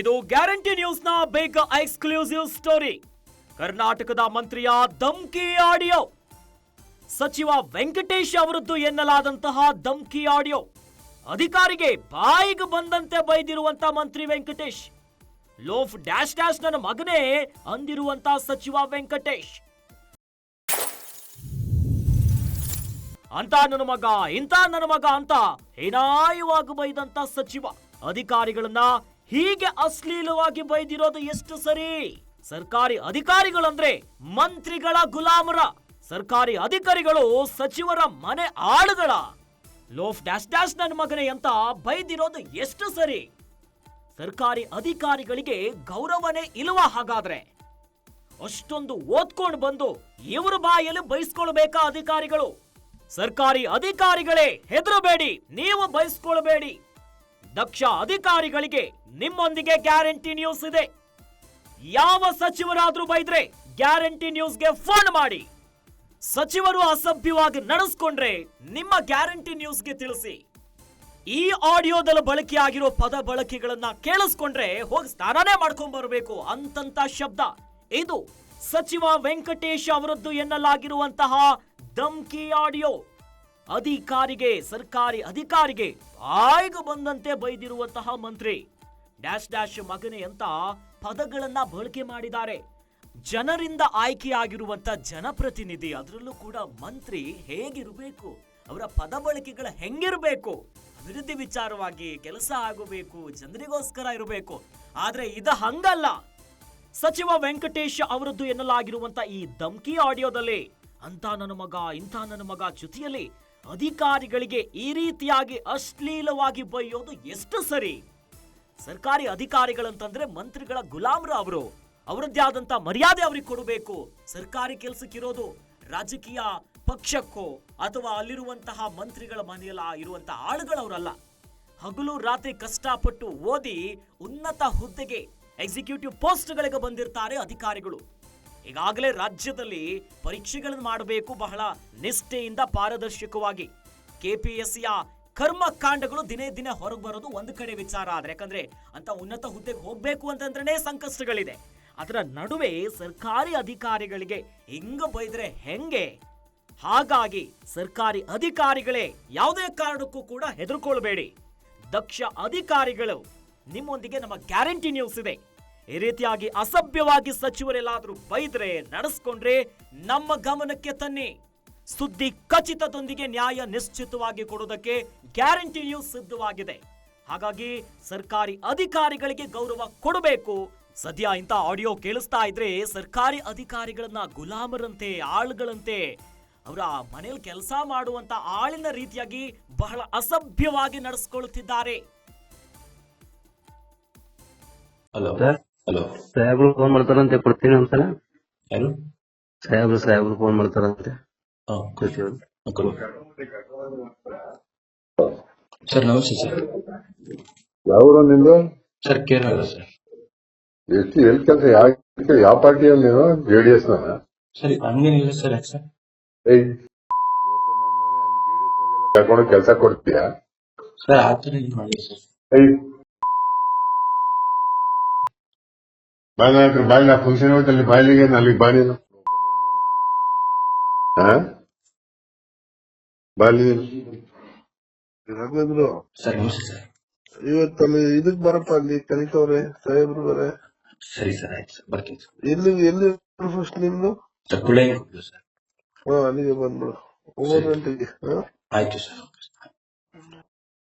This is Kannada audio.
ಇದು ಗ್ಯಾರಂಟಿ ನ್ಯೂಸ್ನ ಬೇಗ ಎಕ್ಸ್ಕ್ಲೂಸಿವ್ ಸ್ಟೋರಿ. ಕರ್ನಾಟಕದ ಮಂತ್ರಿಯ ಧಮ್ಕಿ ಆಡಿಯೋ. ಸಚಿವ ವೆಂಕಟೇಶ್ ಅವರದ್ದು ಎನ್ನಲಾದಂತಹ ಧಮ್ಕಿ ಆಡಿಯೋ. ಅಧಿಕಾರಿಗೆ ಬಾಯಿಗೆ ಬಂದಂತೆ ಬೈದಿರುವಂತ ಮಂತ್ರಿ ವೆಂಕಟೇಶ್. ಲೋಫ್ ಡ್ಯಾಶ್ ಡ್ಯಾಶ್ ನನ್ನ ಮಗನೇ ಅಂದಿರುವಂತ ಸಚಿವ ವೆಂಕಟೇಶ್. ಅಂತ ನನ್ನ ಮಗ, ಇಂತ ನನ್ನ ಮಗ ಅಂತ ಹೀನಾಯವಾಗಿ ಬೈದಂತ ಸಚಿವ. ಅಧಿಕಾರಿಗಳನ್ನ ಹೀಗೆ ಅಶ್ಲೀಲವಾಗಿ ಬೈದಿರೋದು ಎಷ್ಟು ಸರಿ? ಸರ್ಕಾರಿ ಅಧಿಕಾರಿಗಳಂದ್ರೆ ಮಂತ್ರಿಗಳ ಗುಲಾಮರ, ಸರ್ಕಾರಿ ಅಧಿಕಾರಿಗಳು ಸಚಿವರ ಮನೆ ಆಳುಗಳ. ಲೋಫ್ ಡ್ಯಾಶ್ ಡ್ಯಾಶ್ ನನ್ನ ಮಗನೇ ಅಂತ ಬೈದಿರೋದು ಎಷ್ಟು ಸರಿ? ಸರ್ಕಾರಿ ಅಧಿಕಾರಿಗಳಿಗೆ ಗೌರವನೇ ಇಲ್ವ ಹಾಗಾದ್ರೆ? ಅಷ್ಟೊಂದು ಓದ್ಕೊಂಡು ಬಂದು ಇವ್ರ ಬಾಯಲ್ಲಿ ಬಯಸ್ಕೊಳ್ಬೇಕಾ ಅಧಿಕಾರಿಗಳು? ಸರ್ಕಾರಿ ಅಧಿಕಾರಿಗಳೇ, ಹೆದರಬೇಡಿ, ನೀವು ಬಯಸ್ಕೊಳ್ಬೇಡಿ ದಕ್ಷ ಅಧಿಕಾರಿಗಳಿಗೆ ನಿಮ್ಮೊಂದಿಗೆ ಗ್ಯಾರಂಟಿ ನ್ಯೂಸ್ ಇದೆ. ಯಾವ ಸಚಿವರಾದ್ರೂ ಬೈದ್ರೆ ಗ್ಯಾರಂಟಿ ನ್ಯೂಸ್ಗೆ ಫೋನ್ ಮಾಡಿ. ಸಚಿವರು ಅಸಭ್ಯವಾಗಿ ನಡೆಸ್ಕೊಂಡ್ರೆ ನಿಮ್ಮ ಗ್ಯಾರಂಟಿ ನ್ಯೂಸ್ಗೆ ತಿಳಿಸಿ. ಈ ಆಡಿಯೋದಲ್ಲಿ ಬಳಕೆಯಾಗಿರೋ ಪದ ಬಳಕೆಗಳನ್ನ ಕೇಳಿಸ್ಕೊಂಡ್ರೆ ಹೋಗಿ ಸ್ನಾನನೇ ಮಾಡ್ಕೊಂಡ್ ಬರಬೇಕು ಅಂತಂತ ಶಬ್ದ. ಇದು ಸಚಿವ ವೆಂಕಟೇಶ್ ಅವರದ್ದು ಎನ್ನಲಾಗಿರುವಂತಹ ಧಮ್ಕಿ ಆಡಿಯೋ. ಅಧಿಕಾರಿಗೆ, ಸರ್ಕಾರಿ ಅಧಿಕಾರಿಗೆ ಬಾಯಿಗೆ ಬಂದಂತೆ ಬೈದಿರುವಂತಹ ಮಂತ್ರಿ. ಡ್ಯಾಶ್ ಡ್ಯಾಶ್ ಮಗನೆ ಅಂತ ಪದಗಳನ್ನ ಬಳಕೆ ಮಾಡಿದ್ದಾರೆ. ಜನರಿಂದ ಆಯ್ಕೆಯಾಗಿರುವಂತ ಜನಪ್ರತಿನಿಧಿ, ಅದರಲ್ಲೂ ಕೂಡ ಮಂತ್ರಿ ಹೇಗಿರಬೇಕು? ಅವರ ಪದ ಬಳಕೆಗಳು ಹೆಂಗಿರಬೇಕು? ಅಭಿವೃದ್ಧಿ ವಿಚಾರವಾಗಿ ಕೆಲಸ ಆಗಬೇಕು, ಜನರಿಗೋಸ್ಕರ ಇರಬೇಕು. ಆದ್ರೆ ಇದು ಹಂಗಲ್ಲ. ಸಚಿವ ವೆಂಕಟೇಶ್ ಅವರದ್ದು ಎನ್ನಲಾಗಿರುವಂತ ಈ ಧಮ್ಕಿ ಆಡಿಯೋದಲ್ಲಿ ಅಂತ ನನ್ನ ಮಗ, ಇಂಥ ನನ್ನ ಮಗ ಜೊತೆಯಲ್ಲಿ ಅಧಿಕಾರಿಗಳಿಗೆ ಈ ರೀತಿಯಾಗಿ ಅಶ್ಲೀಲವಾಗಿ ಬೈಯೋದು ಎಷ್ಟು ಸರಿ? ಸರ್ಕಾರಿ ಅಧಿಕಾರಿಗಳಂತಂದ್ರೆ ಮಂತ್ರಿಗಳ ಗುಲಾಮ್ರ ಅವರು. ಅವರದ್ದೇ ಆದಂತ ಮರ್ಯಾದೆ ಅವ್ರಿಗೆ ಕೊಡಬೇಕು. ಸರ್ಕಾರಿ ಕೆಲಸಕ್ಕಿರೋದು ರಾಜಕೀಯ ಪಕ್ಷಕ್ಕೋ ಅಥವಾ ಅಲ್ಲಿರುವಂತಹ ಮಂತ್ರಿಗಳ ಮನೆಯಲ್ಲ ಇರುವಂತಹ ಆಳುಗಳವರಲ್ಲ. ಹಗಲು ರಾತ್ರಿ ಕಷ್ಟಪಟ್ಟು ಓದಿ ಉನ್ನತ ಹುದ್ದೆಗೆ ಎಕ್ಸಿಕ್ಯೂಟಿವ್ ಪೋಸ್ಟ್ಗಳಿಗೆ ಬಂದಿರ್ತಾರೆ ಅಧಿಕಾರಿಗಳು. ಈಗಾಗಲೇ ರಾಜ್ಯದಲ್ಲಿ ಪರೀಕ್ಷೆಗಳನ್ನು ಮಾಡಬೇಕು ಬಹಳ ನಿಷ್ಠೆಯಿಂದ ಪಾರದರ್ಶಕವಾಗಿ. ಕೆಪಿಎಸ್ಸಿಯ ಕರ್ಮಕಾಂಡಗಳು ದಿನೇ ದಿನೇ ಹೊರಗೆ ಬರೋದು ಒಂದು ಕಡೆ ವಿಚಾರ ಆದರೆ, ಯಾಕಂದ್ರೆ ಅಂತ ಉನ್ನತ ಹುದ್ದೆಗೆ ಹೋಗಬೇಕು ಅಂತಂದ್ರೆ ಸಂಕಷ್ಟಗಳಿದೆ. ಅದರ ನಡುವೆ ಸರ್ಕಾರಿ ಅಧಿಕಾರಿಗಳಿಗೆ ಹಿಂಗ ಬೈದ್ರೆ ಹೆಂಗೆ? ಹಾಗಾಗಿ ಸರ್ಕಾರಿ ಅಧಿಕಾರಿಗಳೇ ಯಾವುದೇ ಕಾರಣಕ್ಕೂ ಕೂಡ ಹೆದರ್ಕೊಳ್ಬೇಡಿ. ದಕ್ಷ ಅಧಿಕಾರಿಗಳು ನಿಮ್ಮೊಂದಿಗೆ ನಮ್ಮ ಗ್ಯಾರಂಟಿ ನ್ಯೂಸ್ ಇದೆ. ಈ ರೀತಿಯಾಗಿ ಅಸಭ್ಯವಾಗಿ ಸಚಿವರೆಲ್ಲಾದರೂ ಬೈದ್ರೆ ನಡೆಸ್ಕೊಂಡ್ರೆ ನಮ್ಮ ಗಮನಕ್ಕೆ ತನ್ನಿ. ಸುದ್ದಿ ಖಚಿತದೊಂದಿಗೆ ನ್ಯಾಯ ನಿಶ್ಚಿತವಾಗಿ ಕೊಡೋದಕ್ಕೆ ಗ್ಯಾರಂಟಿಯೂ ಸಿದ್ಧವಾಗಿದೆ. ಹಾಗಾಗಿ ಸರ್ಕಾರಿ ಅಧಿಕಾರಿಗಳಿಗೆ ಗೌರವ ಕೊಡಬೇಕು. ಸದ್ಯ ಇಂಥ ಆಡಿಯೋ ಕೇಳಿಸ್ತಾ ಇದ್ರೆ ಸರ್ಕಾರಿ ಅಧಿಕಾರಿಗಳನ್ನ ಗುಲಾಮರಂತೆ ಆಳುಗಳಂತೆ ಅವರ ಮನೇಲಿ ಕೆಲಸ ಮಾಡುವಂತ ಆಳಿನ ರೀತಿಯಾಗಿ ಬಹಳ ಅಸಭ್ಯವಾಗಿ ನಡೆಸ್ಕೊಳ್ಳುತ್ತಿದ್ದಾರೆ ಹಲೋ. ಸಾಹೇಬ್ರು ಫೋನ್ ಮಾಡ್ತಾರಂತೆ ಕೊಡ್ತೀನಿ ಒಂದ್ಸಲ. ಯಾರು? ಸಾಹೇಬ್ರು ಸಾಹೇಬ್ರು ಫೋನ್ ಮಾಡ್ತಾರಂತೆ. ಸರ್ ನಮಸ್ತೆ ಸರ್. ಯಾವ್ರು ನಿಂದು ಸರ್ ಕೇರಳ ಸರ್. ಎಷ್ಟು ಎಲ್ಲಿ ಕೆಲಸ ಯಾವ ಯಾವ ಪಾರ್ಟಿಯಲ್ಲಿ ನೀನು ಎಸ್ನ ಸರ್ ಹಂಗೇನಿಲ್ಲ ಸರ್ ಸರ್? ಕರ್ಕೊಂಡು ಕೆಲಸ ಕೊಡ್ತೀಯಾ? ಸರ್ ಆ ಥರ ಏನು ಮಾಡಿ ಸರ್. ಬಾಯ್ನ ನಾ ಫಂಕ್ಷನ್ ಹೋಯ್ತಲ್ಲಿ ಬಾಯ್ಲಿಗೆ ಅಲ್ಲಿಗೆ ಬಾ ನೀನು ಹಾ? ಬಾಯ್ಲಿ ರಾಘವೇಂದ್ರ ಸರ್ ನಮಸ್ತೆ ಸರ್. ಇವತ್ತಲ್ಲಿ ಇದಕ್ ಬರಪ್ಪ ಅಲ್ಲಿ ಕಲಿತವ್ರೆ ಸಾಹೇಬ್ರು ಬರೆ ಸರಿ ಸರ್ ಆಯ್ತು ಸರ್ ಬರ್ತೀನಿ ಸರ್. ಎಲ್ಲಿ ಎಲ್ಲಿ ಫಸ್ಟ್ ನಿಮ್ದು? Sir sir. ಹಾ ಅಲ್ಲಿಗೆ ಬಂದ್ಬಿಡು. ಒಂಬತ್ತು ಗಂಟೆಗೆ ಹಾ? ಆಯ್ತು ಸರ್.